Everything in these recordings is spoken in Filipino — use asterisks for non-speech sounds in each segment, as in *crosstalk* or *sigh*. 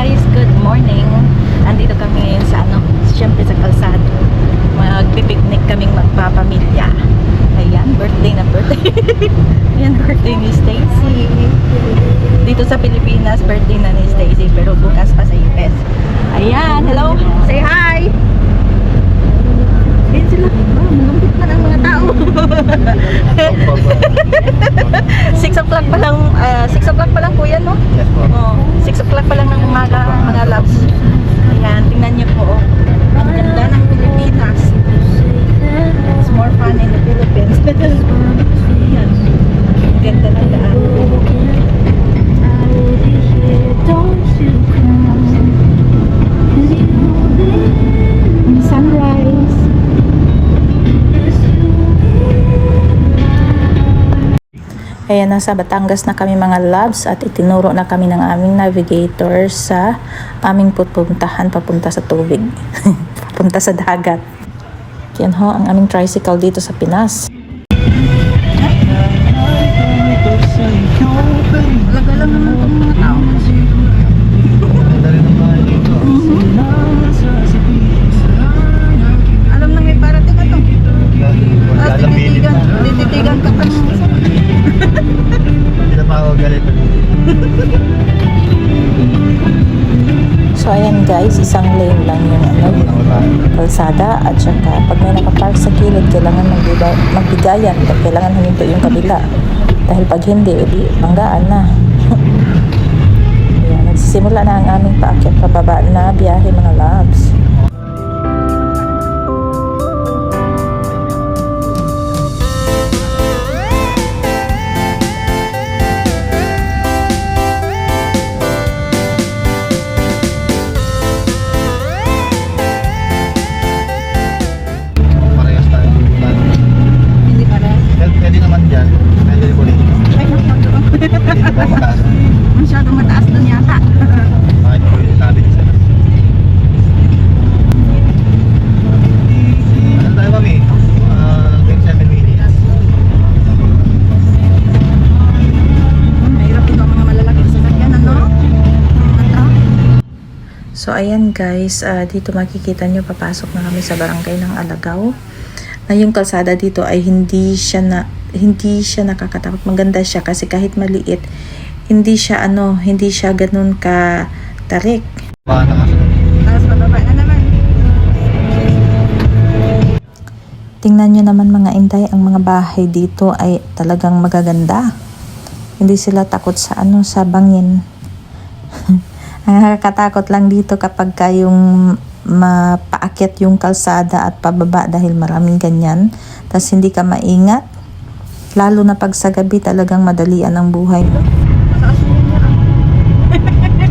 guys, good morning. Andito kami ngayon sa ano, syempre sa kalsado. Magpipiknik kaming magpapamilya. Ayan, birthday na birthday. *laughs* Ayan, birthday ni Stacy. Dito sa Pilipinas, birthday na ni Stacy, pero bukas pa sa US. Ayan, hello. Say hi. Ayan sila. Oh, malambit man ang mga tao. *laughs* 6 o'clock pa lang, ah, 6 o'clock pa lang yan, no? Yes po. Oh, 6 o'clock pa lang ng umaga, mga loves. Ayan, tingnan niyo po. oh. Ayan, nasa Batangas na kami mga loves at itinuro na kami ng aming navigator sa aming pupuntahan papunta sa tubig. *laughs* papunta sa dagat. Yan ho, ang aming tricycle dito sa Pinas. Alaga naman guys, isang lane lang yung ano, kalsada at saka pag may nakapark sa gilid, kailangan magbigay, magbigayan kailangan huminto yung kabila. Dahil pag hindi, edi banggaan na. *laughs* Ayan, nagsisimula na ang aming paakyat pababa na biyahe mga loves. Ano? Mga truck. So ayan guys, ah, dito makikita nyo papasok na kami sa barangay ng Alagaw. Na yung kalsada dito ay hindi siya na hindi siya nakakatakot. Maganda siya kasi kahit maliit, hindi siya ano, hindi siya ganun ka tarik. Tingnan nyo naman mga inday, ang mga bahay dito ay talagang magaganda. Hindi sila takot sa ano, sa bangin. *laughs* ang nakakatakot lang dito kapag kayong mapaakyat yung kalsada at pababa dahil maraming ganyan. Tapos hindi ka maingat. Lalo na pag sa gabi talagang madalian ang buhay. 打死人了哈哈哈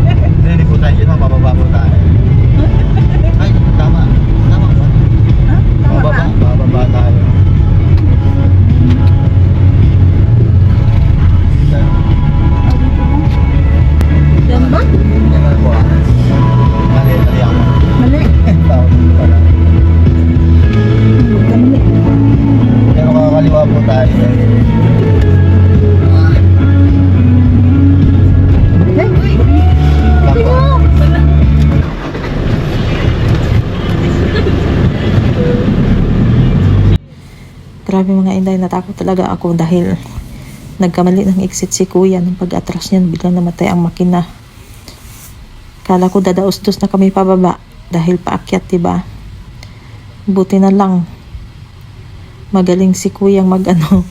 Inday, natakot talaga ako dahil nagkamali ng exit si kuya nung pag-atras niyan, biglang namatay ang makina. Kala ko dadaos-dos na kami pababa dahil paakyat, diba? Buti na lang. Magaling si kuyang mag *laughs* ano,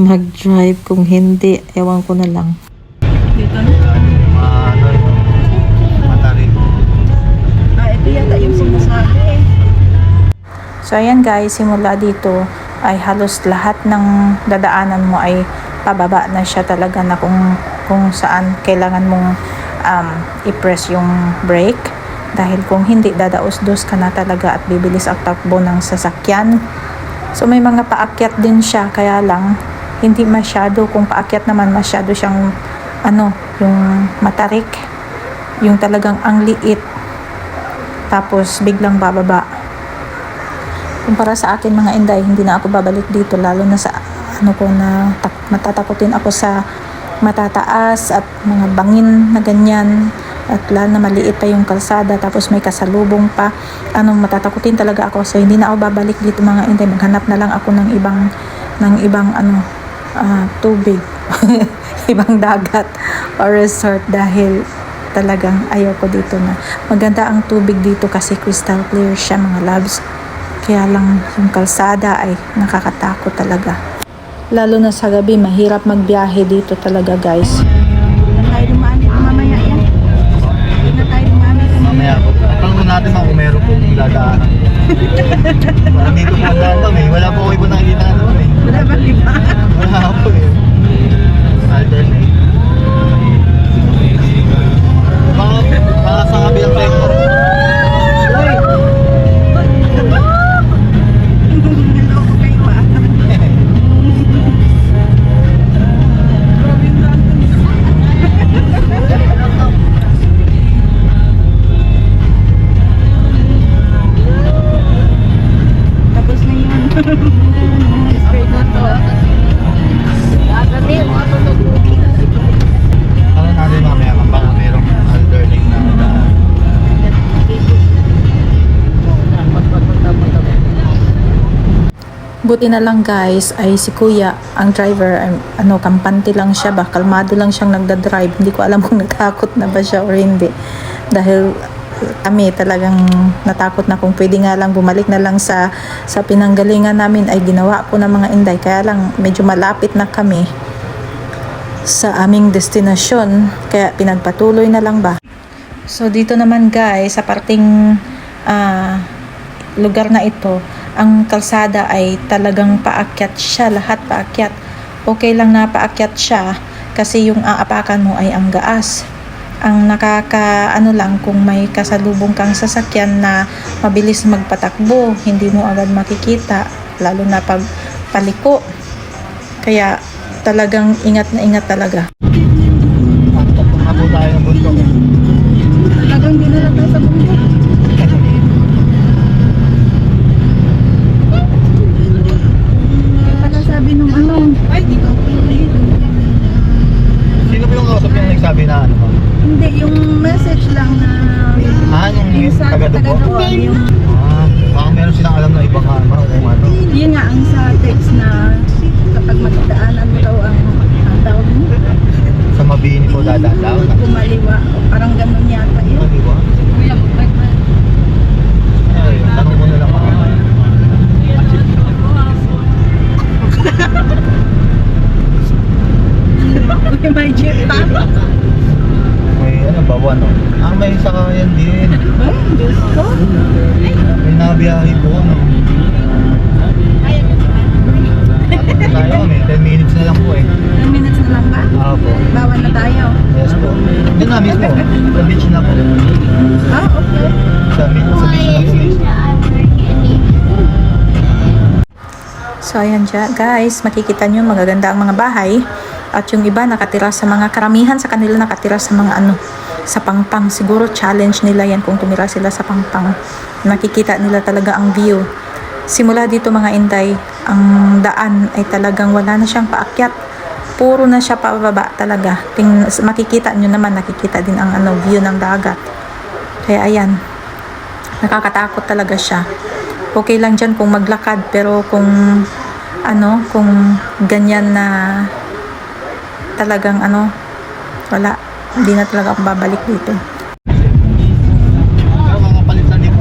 mag-drive kung hindi, ewan ko na lang. Dito na. Ah. So ayan guys, simula dito ay halos lahat ng dadaanan mo ay pababa na siya talaga na kung, kung saan kailangan mong um, i-press yung brake. Dahil kung hindi, dadaos-dos ka na talaga at bibilis ang takbo ng sasakyan. So may mga paakyat din siya, kaya lang hindi masyado, kung paakyat naman masyado siyang ano, yung matarik, yung talagang ang liit, tapos biglang bababa. Kumpara sa akin mga inday, hindi na ako babalik dito lalo na sa ano ko na tak- matatakotin ako sa matataas at mga bangin na ganyan. at lalo na maliit pa yung kalsada tapos may kasalubong pa. Anong matatakutin talaga ako. So hindi na ako babalik dito mga inday. Maghanap na lang ako ng ibang ng ibang ano ah, tubig. *laughs* Ibang dagat or resort dahil talagang ayoko dito na. Maganda ang tubig dito kasi crystal clear siya mga loves kaya lang yung kalsada ay nakakatakot talaga lalo na sa gabi mahirap magbiyahe dito talaga guys tayo dumaan dito mamaya yan. Na tayo dumaan dito Mamaya. Tanong natin mga kung meron pong dadaanan. Parang dito daan eh. Wala po ako iba nakikita na naman eh. Wala ba iba? Wala po eh. Alternate. Baka, baka sa kabilang sector. Buti na lang guys ay si kuya, ang driver, ano, kampante lang siya ba, kalmado lang siyang nagda-drive. Hindi ko alam kung *laughs* natakot na ba siya or hindi. Dahil kami talagang natakot na kung pwede nga lang bumalik na lang sa sa pinanggalingan namin ay ginawa ko ng mga inday. Kaya lang medyo malapit na kami sa aming destinasyon. Kaya pinagpatuloy na lang ba. So dito naman guys, sa parting ah, lugar na ito, ang kalsada ay talagang paakyat siya, lahat paakyat. Okay lang na paakyat siya kasi yung aapakan mo ay ang gaas. Ang nakaka ano lang kung may kasalubong kang sasakyan na mabilis magpatakbo, hindi mo agad makikita lalo na pag paliko. Kaya talagang ingat na ingat talaga. Talagang dinala tayo sa bundok. Kaya pala sabi nung ano, ay dito. Sino po yung kausap yung nagsabi na ano? ma'am? Hindi, yung message lang na Ah, yung yung sa taga-dugo? taga-dugo, yung Ah, baka meron silang alam na ibang ano kung ano. Yun nga ang sa text na kapag magdaanan mo daw ang, ang tawag mo, Sa mabini po dadaan daw. kumaliwa. Parang ganun yata yun. Ano ba? Ay, tanong ko na lang mamaya. May jeep pa. May ano ba, ano? Ah, may sakayan din. Ay, Diyos ko. May nabiyahe po, ano? Tayo kami, 10 minutes na lang po eh. 10 minutes na lang ba? Ah po. Bawal na tayo. Yes po. Yun na mismo. Sa beach na po. Ah, okay. Sa, beach, sa beach na po mismo. So ayan dyan, guys, makikita nyo magaganda ang mga bahay at yung iba nakatira sa mga karamihan sa kanila nakatira sa mga ano sa pangpang. Siguro challenge nila yan kung tumira sila sa pangpang. Nakikita nila talaga ang view. Simula dito mga inday ang daan ay talagang wala na siyang paakyat. Puro na siya pababa talaga. Ting, makikita nyo naman nakikita din ang ano view ng dagat. Kaya ayan nakakatakot talaga siya. Okay lang dyan kung maglakad pero kung ano kung ganyan na talagang ano wala. Hindi na talaga ako babalik dito. Pero mga palitan din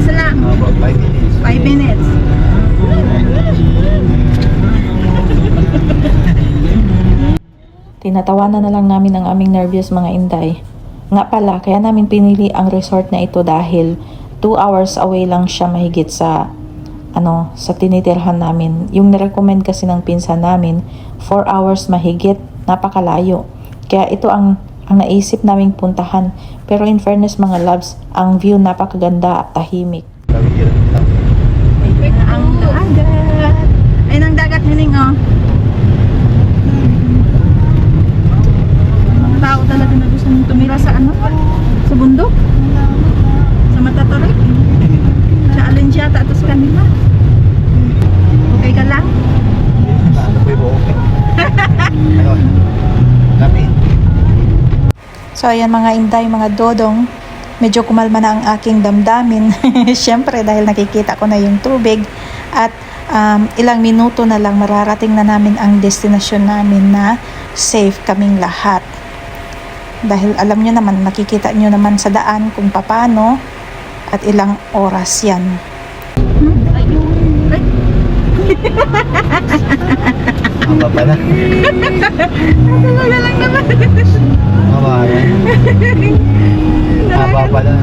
minutes lang. ah, about 5 minutes. 5 minutes. Tinatawanan na lang namin ang aming nervyos mga inday. Nga pala, kaya namin pinili ang resort na ito dahil 2 hours away lang siya mahigit sa ano, sa tinitirhan namin. Yung nirecommend kasi ng pinsan namin, 4 hours mahigit, napakalayo. Kaya ito ang ang naisip naming puntahan. Pero in fairness mga loves, ang view napakaganda at tahimik. Lang. Ang dagat. Ay, ang dagat hining, oh. Mga tao talaga na gusto mong tumira sa ano? Sa bundok? Sa Matatorik? Sa Alensiata at sa kanila? Okay ka lang? Ano po yung buhok? Ano? Lapit. So ayan mga inday, mga dodong, medyo kumalma na ang aking damdamin. *laughs* Siyempre dahil nakikita ko na yung tubig at um, ilang minuto na lang mararating na namin ang destinasyon namin na safe kaming lahat. Dahil alam nyo naman, nakikita nyo naman sa daan kung paano at ilang oras yan. Ay, Haba pala. wala lang naman. *laughs* Haba yan. Haba pala.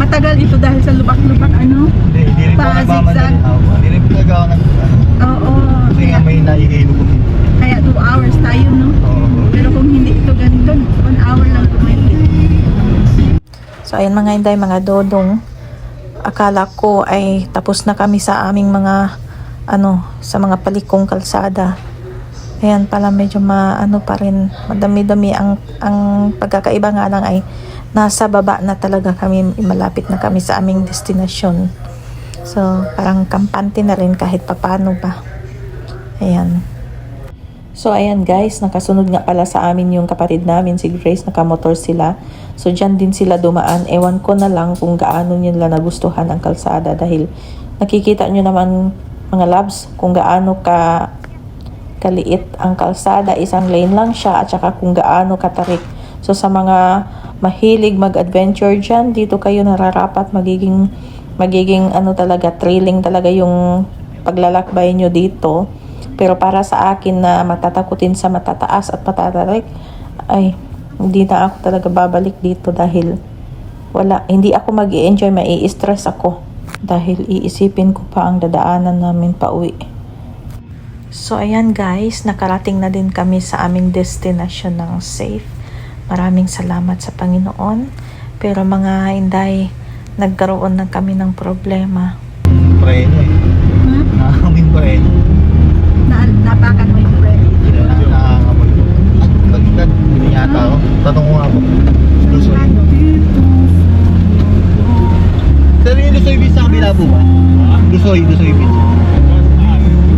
Matagal ito dahil sa lubak-lubak ano? Hindi, hindi rin Pa, nagmamadali. Haba. Hindi rin po nagawa ng ano. Oo. Kasi nga may naihilo ko. Kaya 2 hours tayo, no? Oo. Pero kung hindi ito ganito, 1 hour lang kumain. So ayan mga inday, mga dodong, akala ko ay tapos na kami sa aming mga ano, sa mga palikong kalsada. Ayan pala medyo maano pa rin, madami-dami ang ang pagkakaiba nga lang ay nasa baba na talaga kami, malapit na kami sa aming destinasyon. So parang kampante na rin kahit papano pa. Ayan. So ayan guys, nakasunod nga pala sa amin yung kapatid namin, si Grace, nakamotor sila. So dyan din sila dumaan. Ewan ko na lang kung gaano nila nagustuhan ang kalsada dahil nakikita nyo naman mga labs kung gaano ka kaliit ang kalsada. Isang lane lang siya at saka kung gaano katarik. So sa mga mahilig mag-adventure dyan, dito kayo nararapat magiging magiging ano talaga, thrilling talaga yung paglalakbay nyo dito. Pero para sa akin na matatakutin sa matataas at matatarik, ay hindi na ako talaga babalik dito dahil wala, hindi ako mag enjoy mai-stress ako dahil iisipin ko pa ang dadaanan namin pa uwi. So ayan guys, nakarating na din kami sa aming destination ng safe. Maraming salamat sa Panginoon. Pero mga inday, nagkaroon na kami ng problema. Preno eh. Hmm? Nakakaming preno. Na, napakan mo yung bread. Hindi na nakakamoy. At. Hindi yata ako. Tatong ko nga po. Po ba? Lusoy, Lusoy Beach.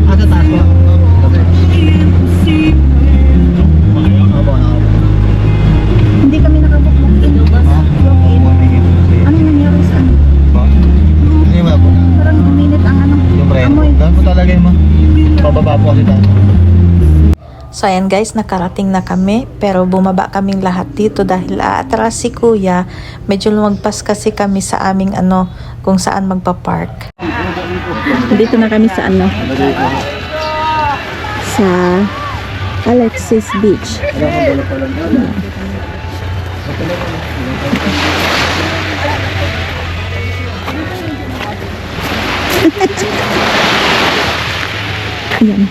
Ah, sa taas ba? Hindi kami? Walk-in. Ano? Ano nangyari sa ano? Hindi ba po? Parang uminit ang ano. Yung. Ganun po talaga yun ma. Pababa po kasi tayo. So ayan guys, nakarating na kami pero bumaba kaming lahat dito dahil aatras si kuya. Medyo lumagpas kasi kami sa aming ano kung saan magpa-park. Dito na kami sa ano? Sa Alexis Beach. Ayan.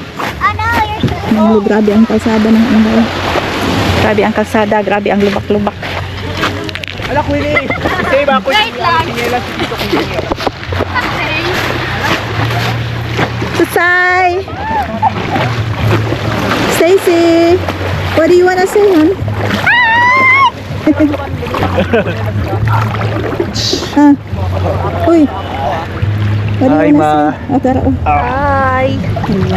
Oh, grabe ang kalsada ng Anday. Grabe ang kalsada, grabe ang lubak-lubak. Susay! Stacy! What do you wanna say, hon? ah. *laughs* Uy! What do you wanna say? Oh, tara, oh. Hi!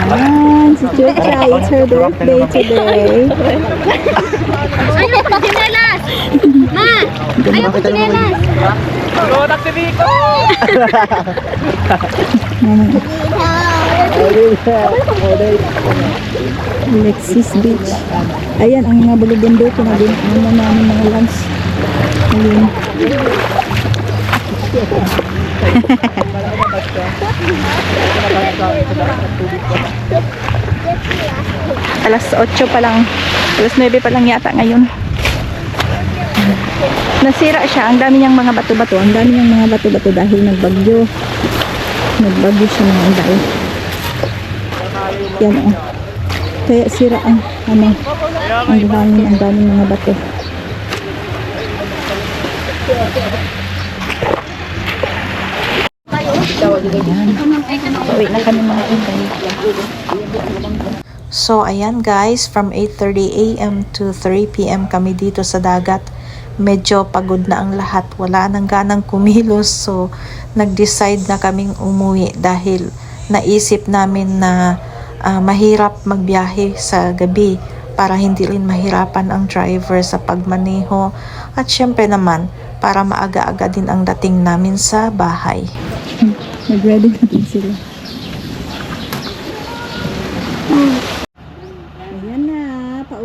Ayan, si Chucha, it's her birthday today. *laughs* Ano pa, dinelas? Ma! Ayaw ko chinelas! Alexis Beach. Ayan, ang mga bulubundukin na din. Ano na namin mga lunch. Ayun. *laughs* Alas 8 pa lang. Alas 9 pa lang yata ngayon. Nasira siya. Ang dami niyang mga bato-bato. Ang dami ng mga bato-bato dahil nagbagyo. Nagbagyo siya mga dahil. Yan oh. Kaya sira ang ano, ang buhangin, ang daming mga bato. Uwi na kami mga inday. So, ayan guys, from 8.30 a.m. to 3 p.m. kami dito sa dagat. Medyo pagod na ang lahat. Wala nang ganang kumilos. So, nag-decide na kaming umuwi dahil naisip namin na ah, mahirap magbiyahe sa gabi para hindi rin mahirapan ang driver sa pagmaneho. At syempre naman, para maaga-aga din ang dating namin sa bahay. Nag-ready na sila. Ayan na,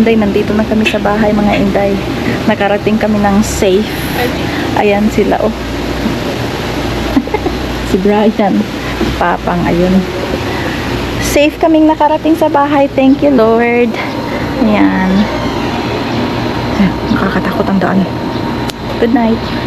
inday, nandito na kami sa bahay mga inday. Nakarating kami ng safe. Ayan sila oh. *laughs* si Brian. Papang ayun. Safe kaming nakarating sa bahay. Thank you Lord. Ayan. Nakakatakot ang daan. Good night.